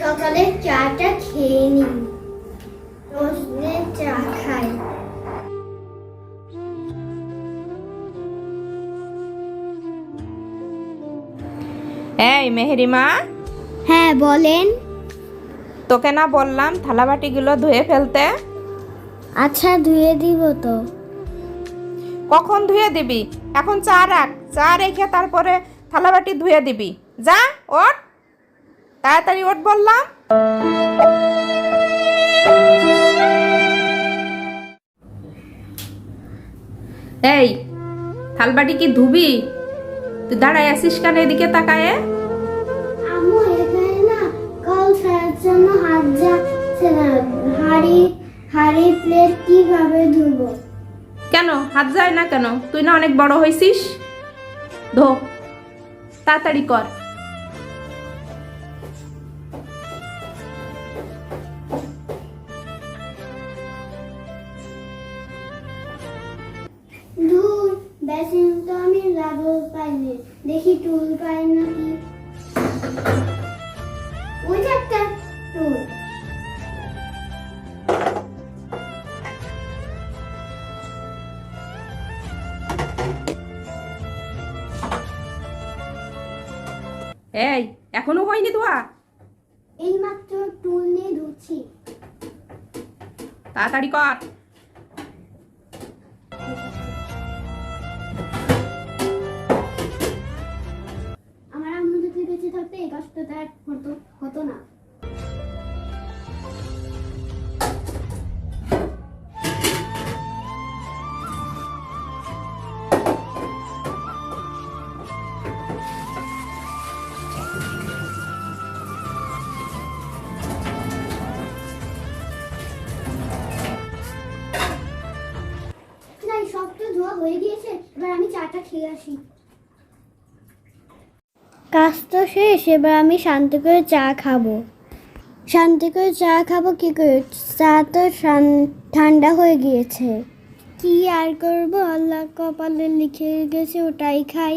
সকালে চাটা খেয়ে নিই রোজনে চা খাই। এই মেহেরিমা হ্যাঁ বলেন। তোকে না বললাম থালাবাটিগুলো ধুয়ে ফেলতে? আচ্ছা ধুয়ে দিব তো। কখন ধুয়ে দিবি? এখন চা রাখ। চা রেখে তারপরে থালাবাটি ধুয়ে দিবি। যা ওঠ। তাড়াতাড়ি ওঠ বললাম। এই থালবাটি কি ধুবি? তুই দাঁড়ায় আসিস কেন এদিকে তাকায়ে? এখানে না কল ছাড়ার জন্য হাত যাচ্ছে হাড়ি হাড়ি প্লেট কীভাবে ধুবো? কেন? হাত যায় না কেন? তুই না অনেক বড় হয়েছিস ধো তাড়াতাড়ি কর। বেসিন তো আমি লাগল পাইনি দেখি টুল পাই নাকি? ওই যে একটা টুল এই এখনও হয়নি ধোয়া এই মাত্র টুল নিয়ে ধুচ্ছি তাড়াতাড়ি কর। এই হতো হতো না। ধোয়া হয়ে গিয়েছে এবার আমি চাটা খেয়ে আসি। কাজ তো শেষ, এবার আমি শান্তি করে চা খাব। শান্তি করে চা খাব কী করে? চা তো ঠান্ডা হয়ে গিয়েছে। কি আর করব? আল্লাহ কপালে লিখে গেছে, ওটাই খাই।